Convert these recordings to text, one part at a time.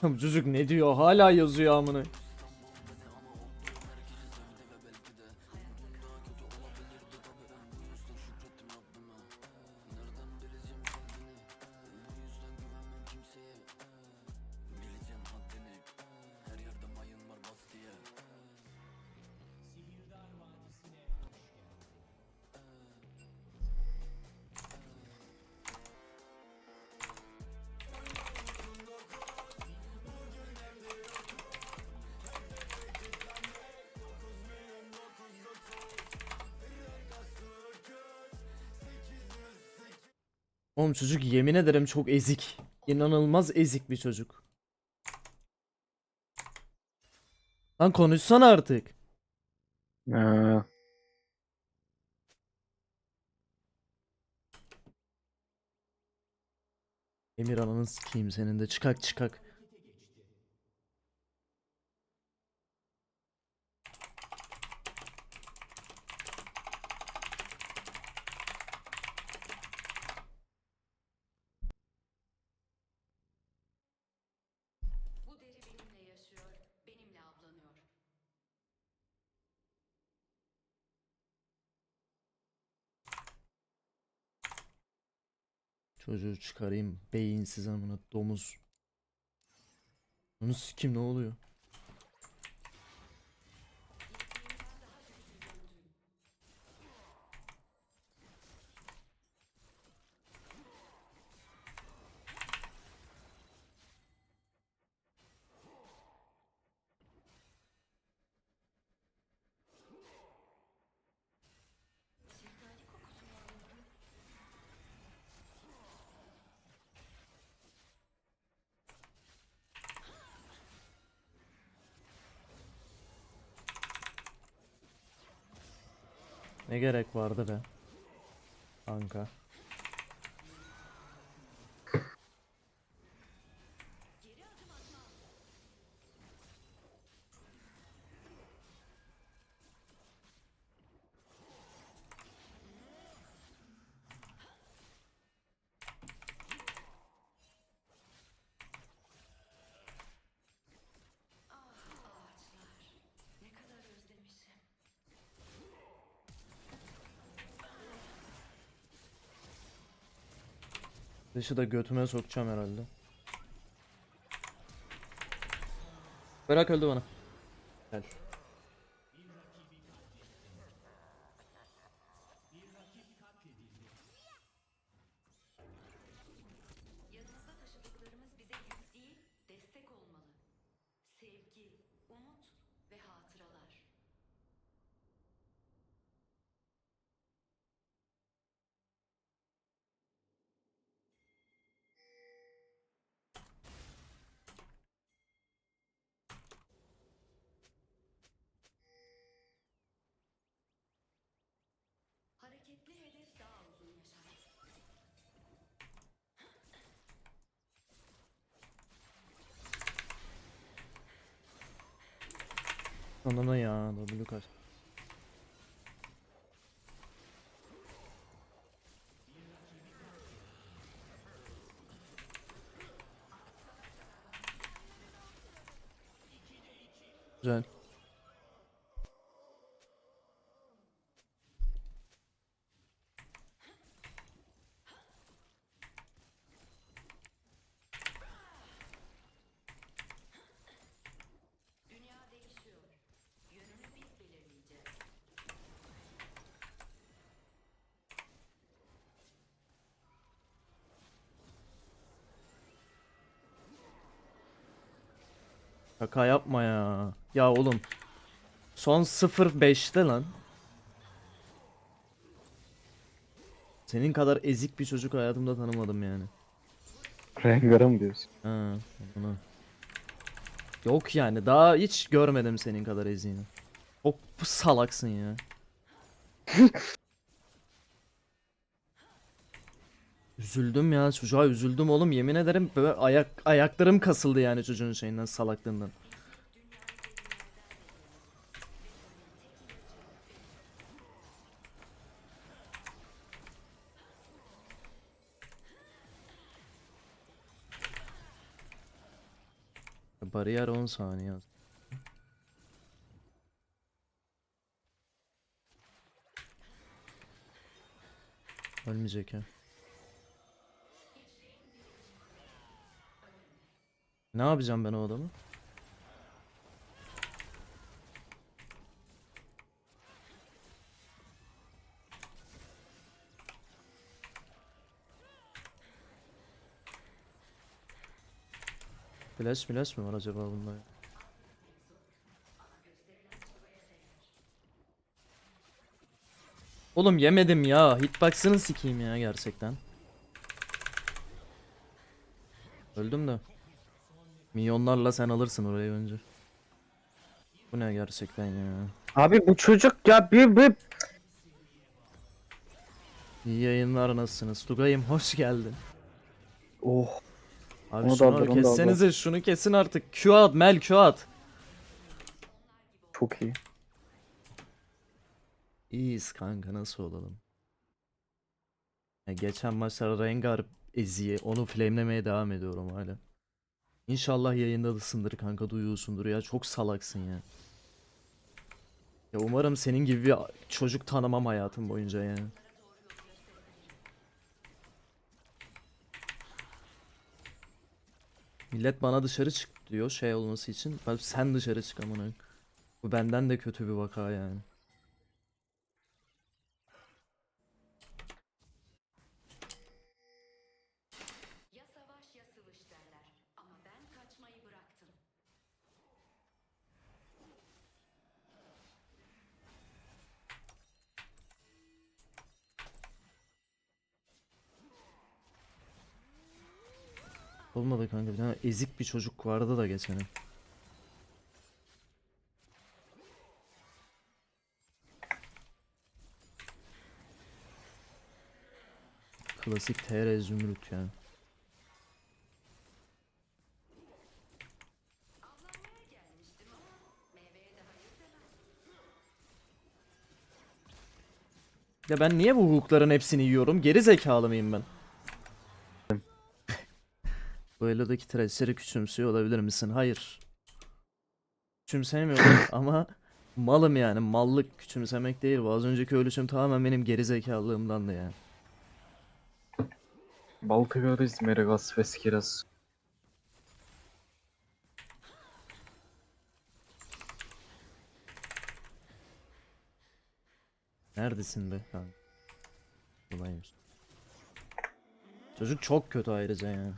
Çocuk ne diyor? Hala yazıyor amına. Oğlum çocuk yemin ederim çok ezik. İnanılmaz ezik bir çocuk. Lan konuşsana artık. Aa, Emir ananı sikeyim senin de çıkak çıkak. Çocuğu çıkarayım. Beyinsiz amına domuz. Onu sikim ne oluyor? Ne gerek vardı be? Kanka. Ne kadar özlemişim. Dışı da götüme sokacağım herhalde. Bırak öldü bana. Gel. Anana ya W kaç. Şaka yapma ya. Ya oğlum. Son 0-5'te lan. Senin kadar ezik bir çocuk hayatımda tanımadım yani. Rengar'a mı diyorsun? Ha, bunu. Yok yani daha hiç görmedim senin kadar eziğini. Çok salaksın ya. Üzüldüm ya çocuğa üzüldüm oğlum yemin ederim böyle ayak ayaklarım kasıldı yani çocuğun şeyinden salaklığından. Bariyer 10 saniye. Ölmeyecek ya. Ne yapacağım ben o adamı? Flash flash mı var acaba bunda? Oğlum yemedim ya. Hitbox'ını sikeyim ya gerçekten. Öldüm de. Milyonlarla sen alırsın orayı önce. Bu ne gerçekten ya. Abi bu çocuk ya bir bir İyi yayınlar nasılsınız? Tugay'ım hoş geldin. oh Abi Onu şunu aldır, onu kessenize şunu kesin artık. Q at Mel Q at. çok iyi. İyiyiz kanka nasıl olalım? Ya geçen maçta Rengar eziye onu flamelemeye devam ediyorum hala. İnşallah yayındalısındır kanka duyuyorsundur ya çok salaksın ya. Ya umarım senin gibi bir çocuk tanımam hayatım boyunca yani. Millet bana dışarı çık diyor şey olması için. Ben sen dışarı çık amına. Bu benden de kötü bir vaka yani. Olmadı kanka bir tane ezik bir çocuk vardı da geçen. Klasik TR Zümrüt yani. Ya ben niye bu hukukların hepsini yiyorum? Geri zekalı mıyım ben? Bu Elo'daki trashleri küçümsüyor olabilir misin? Hayır. Küçümsemiyorum ama malım yani. Mallık küçümsemek değil bu. Az önceki ölüşüm tamamen benim geri zekalılığımdandı yani. Baltagariz, Meregas, Veskiras. Neredesin be kanka? Buradaymış. Çocuk çok kötü ayrıca yani.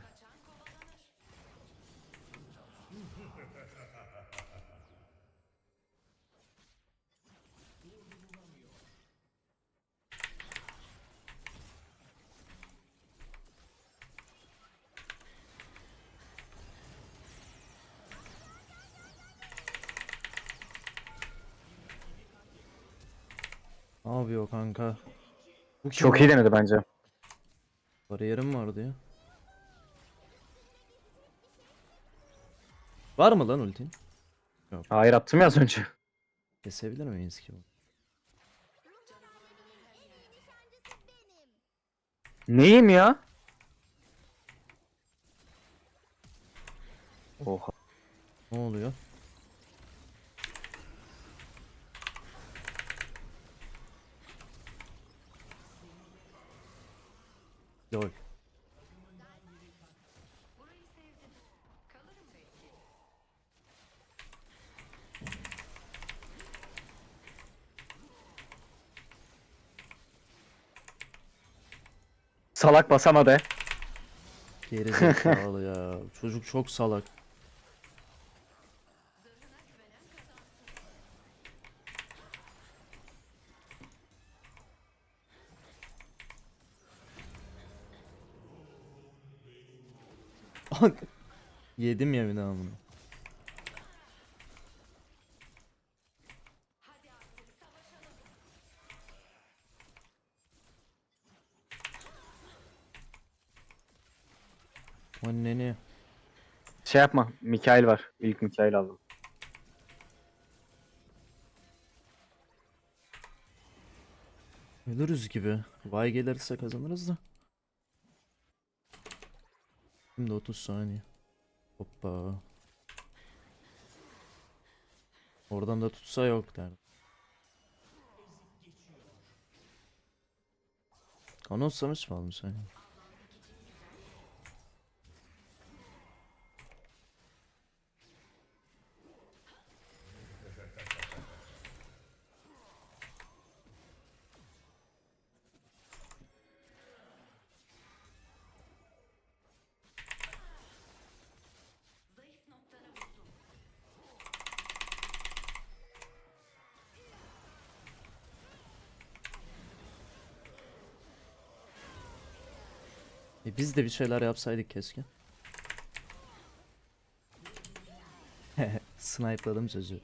Ne yapıyor kanka? Bu kim Çok iyi denedi bence. Bariyerim vardı ya. Var mı lan ultin? Hayır attım ya az önce. Kesebilir miyiz ki? bunu? Neyim ya? Oha. Ne oluyor? Lol. Salak basamadı. Geri zekalı ya. Çocuk çok salak. Yedim ya bir daha bunu. Anneni. Şey yapma. Mikail var. İlk Mikail aldım. Ölürüz gibi. Vay gelirse kazanırız da. Şimdi 30 saniye. Hoppa. Oradan da tutsa yok derdi. Kanon samış mı almış hani? E biz de bir şeyler yapsaydık keşke. Snipe'ladım çocuğu.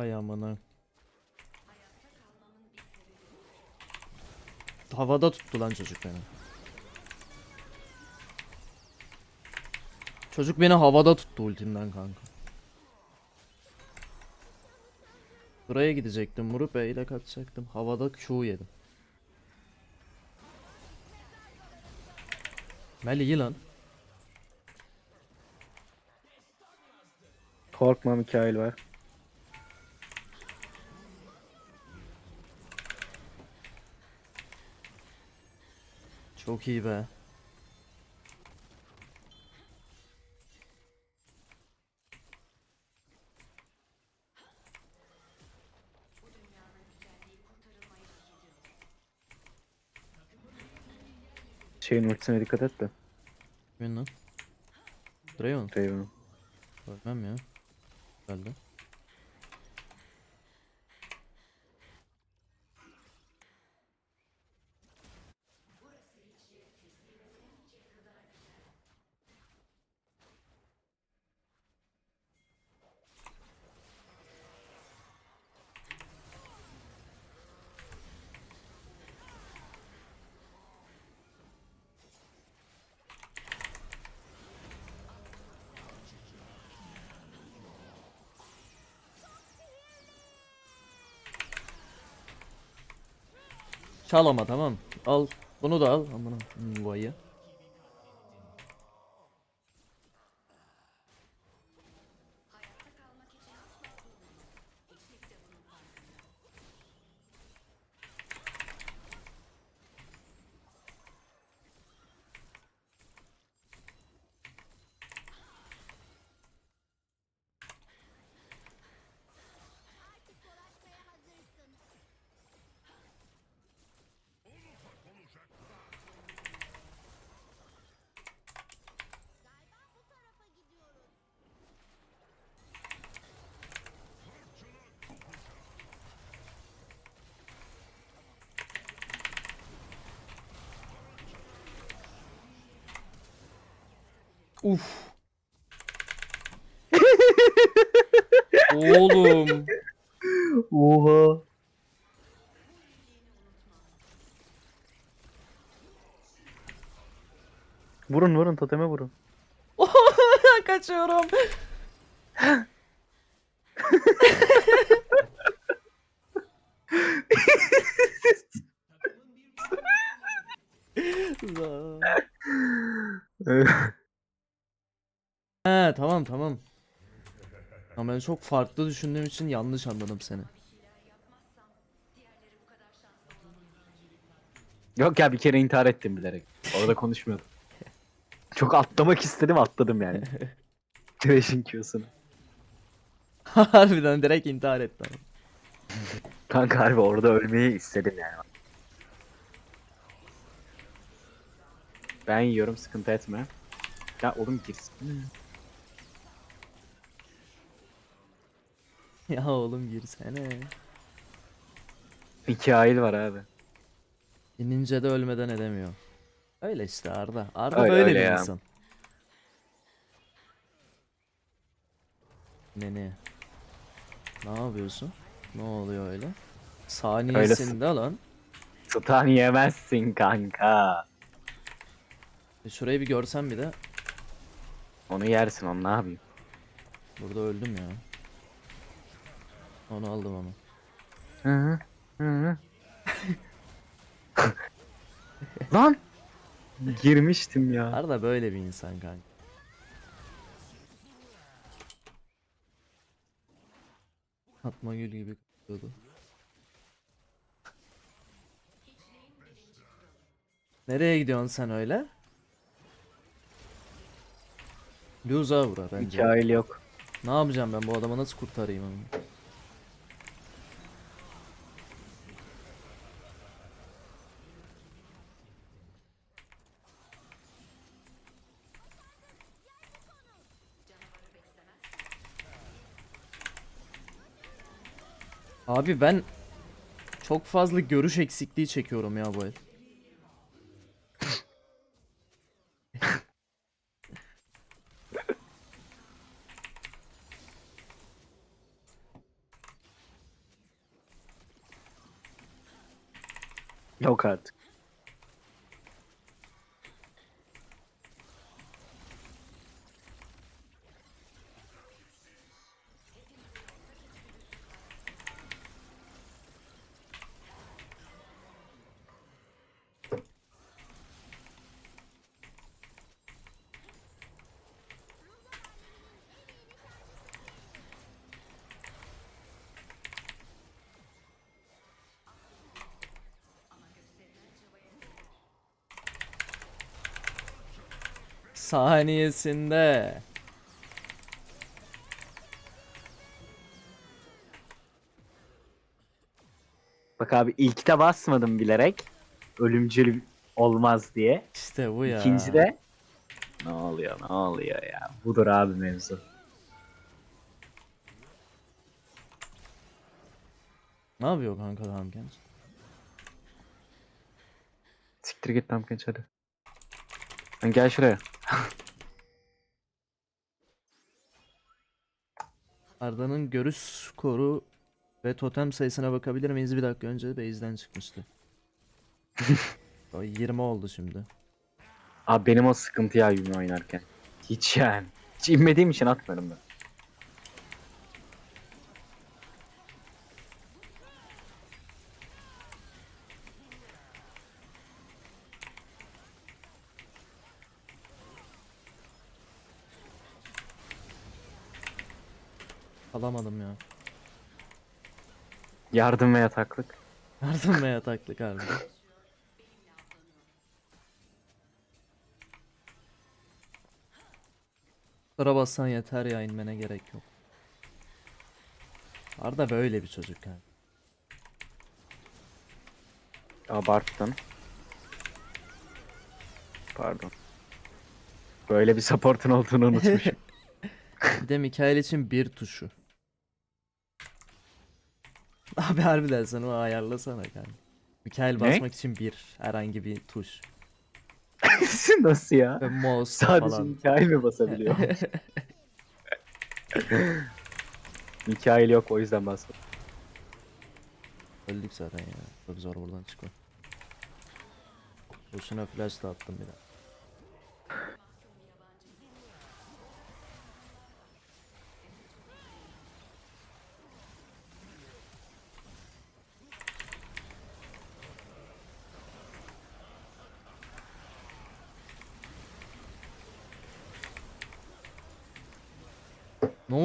Ay amına. Havada tuttu lan çocuk beni. Çocuk beni havada tuttu ultimden kanka. Buraya gidecektim. Vurup ile kaçacaktım. Havada Q yedim. Mel iyi lan. Korkma Mikail var. Çok iyi be. Şeyin ultisine dikkat et de. Kimin lan? Draven. Draven'ın. Ölmem ya. Geldi. Çal ama tamam. Al. Bunu da al. Amına. Hmm, bu ayı. Uf. Oğlum. Oha. Vurun vurun toteme vurun. Kaçıyorum. Tamam tamam. Ama ben çok farklı düşündüğüm için yanlış anladım seni. Yok ya bir kere intihar ettim bilerek. Orada konuşmuyordum. Çok atlamak istedim atladım yani. Thrash'in Q'sunu. Harbiden direkt intihar etti ama. Kanka harbi orada ölmeyi istedim yani. Ben yiyorum sıkıntı etme. Ya oğlum girsin. Ya oğlum girsene. Mikail var abi. İnince de ölmeden edemiyor. Öyle işte Arda. Arda Öyle- böyle öyle bir ya. insan. Nene. Ne yapıyorsun? Ne oluyor öyle? Saniyesinde lan. Stun yemezsin kanka. E şurayı bir görsen bir de. Onu yersin onu ne yapayım. Burada öldüm ya. Onu aldım ama. Hı hı. Hı hı. Lan! Girmiştim ya. Arda böyle bir insan kanka. Fatma Gül gibi kutluyordu. Nereye gidiyorsun sen öyle? Luza vura bence. Mikail yok. Ne yapacağım ben bu adamı nasıl kurtarayım onu? Abi ben çok fazla görüş eksikliği çekiyorum ya bu el. Yok artık. Saniyesinde. Bak abi ilkte basmadım bilerek. Ölümcül olmaz diye. İşte bu ya. İkinci de ne oluyor ne oluyor ya. Budur abi mevzu. Ne yapıyor kanka genç? Siktir git tam genç hadi. Lan gel şuraya. Arda'nın görüş skoru ve totem sayısına bakabilir miyiz? Bir dakika önce base'den çıkmıştı. O 20 oldu şimdi. Abi benim o sıkıntı ya Yumi oynarken. Hiç yani. Hiç inmediğim için atmıyorum ben. Alamadım ya. Yardım ve yataklık. Yardım ve yataklık harbi. Sıra bassan yeter ya inmene gerek yok. Arda böyle bir çocuk yani. Abarttın. Pardon. Böyle bir support'un olduğunu unutmuşum. Bir de Mikael için bir tuşu. Abi harbiden sen onu ayarlasana kanka. Mikael Ne? basmak için bir herhangi bir tuş. Nasıl ya? Ve mouse Sadece falan. Mikail mi basabiliyor? Mikail yok o yüzden basmadım. Öldük zaten ya. Çok zor buradan çıkma. Boşuna flash da attım bir de.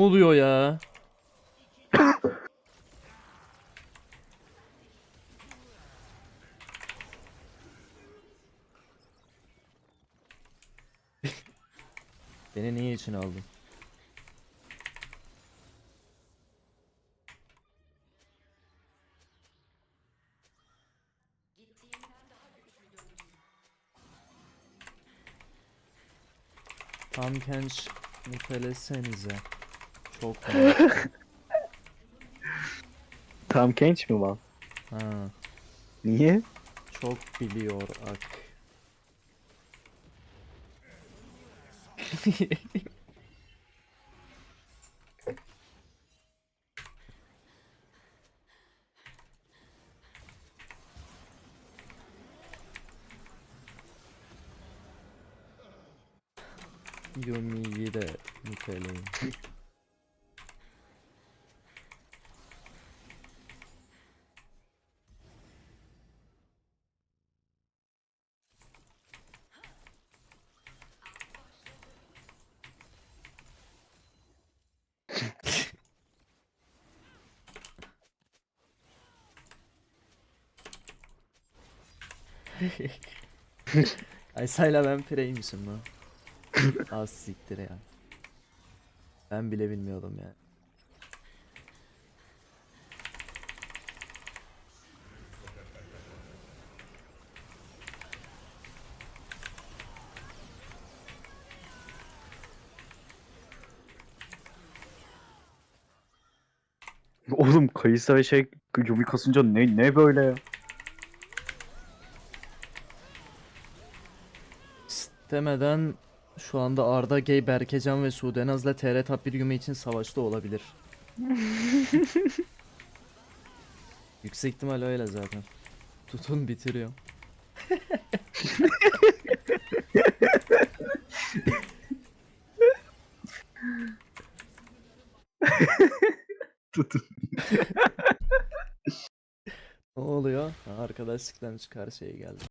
Oluyor ya? Beni niye için aldın? Tam genç mutelesenize. Çok? Tam genç mi var? Ha, Niye? çok biliyor ak. Aysa'yla ben pireymişim lan. Az siktir ya. Ben bile bilmiyordum ya. Oğlum Kayısa ve şey Yumi kasınca ne ne böyle ya? İstemeden şu anda Arda Gay, Berkecan ve Sudenaz'la TR Top 1 Yumi için savaşta olabilir. Yüksek ihtimal öyle zaten. Tutun bitiriyor. Tutun. Ne oluyor? Ha, arkadaşlıktan çıkar şey geldi.